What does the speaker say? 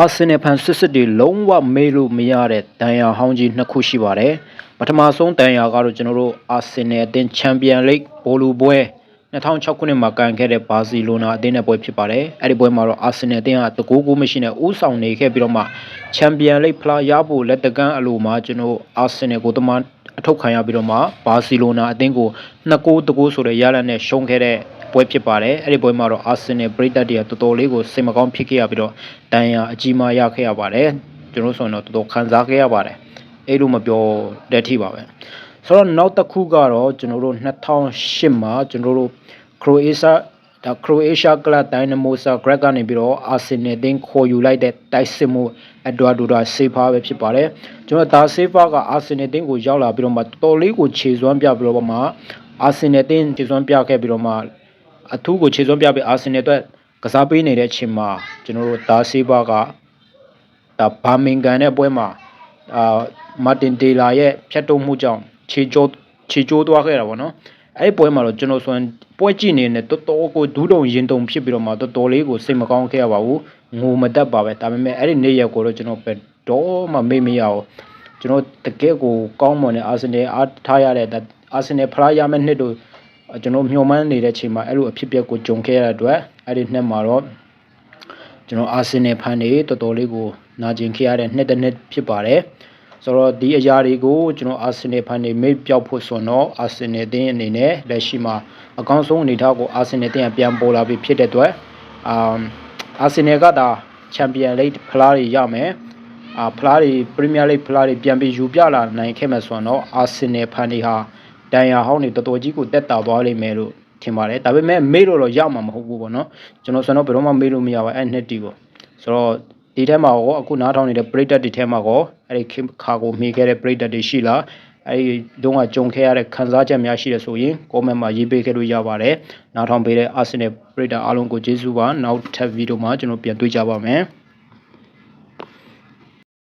အာဆင်နယ်ဖန်စစ်စစ်တွေလုံးဝမေးလို့မရတဲ့ဒဏ်ရာဟောင်းကြီးနှစ်ခုရှိပါတယ်ပထမဆုံးဒဏ်ရာကတော့ကျွန်တော်တို့အာဆင်နယ်အသင်းချန်ပီယံလိဂ်ဘောလူပွဲ2006ခုနှစ်မှာကန်ခဲ့တဲ့ဘာစီလိုနာအသင်းနဲ့ပွဲဖြစ်ပါတယ်အဲ့ဒီပွဲမှာတော့အာဆင်နယ်အသင်းကတကူးကူးမရှိနဲ့ဥဆောင်နေခဲ့ပြီးတော့မှချန်ပီယံလိဂ်ဖလားရဖို့လက်တကမ်းအလိုမှာကျွန်တော်အာဆင်နယ်ကိုတမန်အထုတ်ခံရပြီးတော့မှဘာစီလိုနာအသင်းကို2ဂိုးတကူးဆိုတဲ့ရလဒ်နဲ့ရှုံးခဲ့တဲ့ ပွဲဖြစ်ပါတယ်အဲ့ဒီပွဲမှာတော့အာဆင်နယ်ပရိသတ်တွေကတော်တော်လေးကိုစိတ်မကောင်းဖြစ်ခဲ့ရပြီးတော့တန်ရာအကြီးမားရခဲ့ရပါတယ်ကျွန်တော်ဆိုရင်တော့တော်တော်ခံစားခဲ့ရပါတယ်အဲ့လိုမပြောတဲ့အထိပါပဲဆိုတော့နောက်တစ်ခုကတော့ကျွန်တော်တို့2008မှာကျွန်တော်တို့ခရိုအေးရှားဒါခရိုအေးရှားကလပ်ဒိုင်နမိုဆာဂရက်ကနေပြီးတော့အာဆင်နယ်အသင်းခေါ်ယူလိုက်တဲ့တိုက်စစ်မှုအဒွာဒိုဒါဆေးဖားပဲဖြစ်ပါတယ်ကျွန်တော်ဒါဆေးဖားကအာဆင်နယ်အသင်းကိုရောက်လာပြီးတော့မှတော်တော်လေးကိုခြေစွမ်းပြပြီးတော့မှအာဆင်နယ်အသင်းခြေစွမ်းပြခဲ့ပြီးတော့မှ အထူးကိုခြေစွမ်းပြပြီးအာဆင်နယ်အတွက်ကစားပေးနေတဲ့အချိန်မှာကျွန်တော်တို့ဒါဆေးဖားကဒါဘာမင်ကန်တဲ့ပွဲမှာအာမာတင်ဒေလာရဲ့ဖြတ်တုံးမှုကြောင့်ခြေကျိုးခြေကျိုးသွားခဲ့တာပေါ့နော်အဲ့ဒီပွဲမှာတော့ကျွန်တော်ဆိုရင်ပွဲကြည့်နေနေတော်တော်ကိုဒူးတုံရင်တုံဖြစ်ပြီးတော့မှတော်တော်လေးကိုစိတ်မကောင်းခဲ့ရပါဘူးငိုမတတ်ပါပဲဒါပေမဲ့အဲ့ဒီနေ့ရက်ကိုတော့ကျွန်တော်ပဲတော့မှမေ့မရအောင်ကျွန်တော်တကယ်ကိုကောင်းမွန်တဲ့အာဆင်နယ်အားထားရတဲ့အာဆင်နယ်ဖလားရမယ့်နှစ်တို့ ကျွန်တော်မျှော်မှန်းနေတဲ့ချိန်မှာအဲ့လိုအဖြစ်အပျက်ကိုကြုံခဲ့ရတဲ့အတွက်အဲ့ဒီနှစ်မှာတော့ကျွန်တော်အာဆင်နယ်ဖန်နေတော်တော်လေးကိုနာကျင်ခဲ့ရတဲ့နှစ်တစ်နှစ်ဖြစ်ပါတယ်ဆိုတော့ဒီအရာတွေကိုကျွန်တော်အာဆင်နယ်ဖန်နေမိတ်ပြောက်ဖို့ဆိုတော့အာဆင်နယ်အသင်းအနေနဲ့လက်ရှိမှာအကောင်းဆုံးအနေအထားကိုအာဆင်နယ်အသင်းကပြန်ပေါ်လာပြီဖြစ်တဲ့အတွက်အာအာဆင်နယ်ကဒါချန်ပီယံလိဂ်ဖလားတွေရမယ်အာဖလားတွေပရီးမီးယားလိဂ်ဖလားတွေပြန်ပြီးယူပြလာနိုင်ခဲ့မယ်ဆိုတော့အာဆင်နယ်ဖန်တွေဟာ တန်ရာဟောင်းတွေတော်တော်ကြီးကိုတက်တာသွားလိမ့်မယ်လို့ထင်ပါတယ်ဒါပေမဲ့မေ့လို့တော့ရမှာမဟုတ်ဘူးပေါ့နော်ကျွန်တော်ဆိုတော့ဘယ်တော့မှမေ့လို့မရပါအဲ့နှစ်တီကိုဆိုတော့ဒီထဲမှာရောအခုနားထောင်နေတဲ့ပရိသတ်တွေထဲမှာရောအဲ့ဒီခေတ်ခါကိုမိခဲ့တဲ့ပရိသတ်တွေရှိလားအဲ့ဒီတုန်းကကြုံခဲ့ရတဲ့ခံစားချက်များရှိတယ်ဆိုရင် comment မှာရေးပေးခဲ့လို့ရပါတယ်နားထောင်ပေးတဲ့ Arsenal ပရိသတ်အားလုံးကိုကျေးဇူးပါနောက်ထပ်ဗီဒီယိုမှာကျွန်တော်ပြန်တွေ့ကြပါမယ်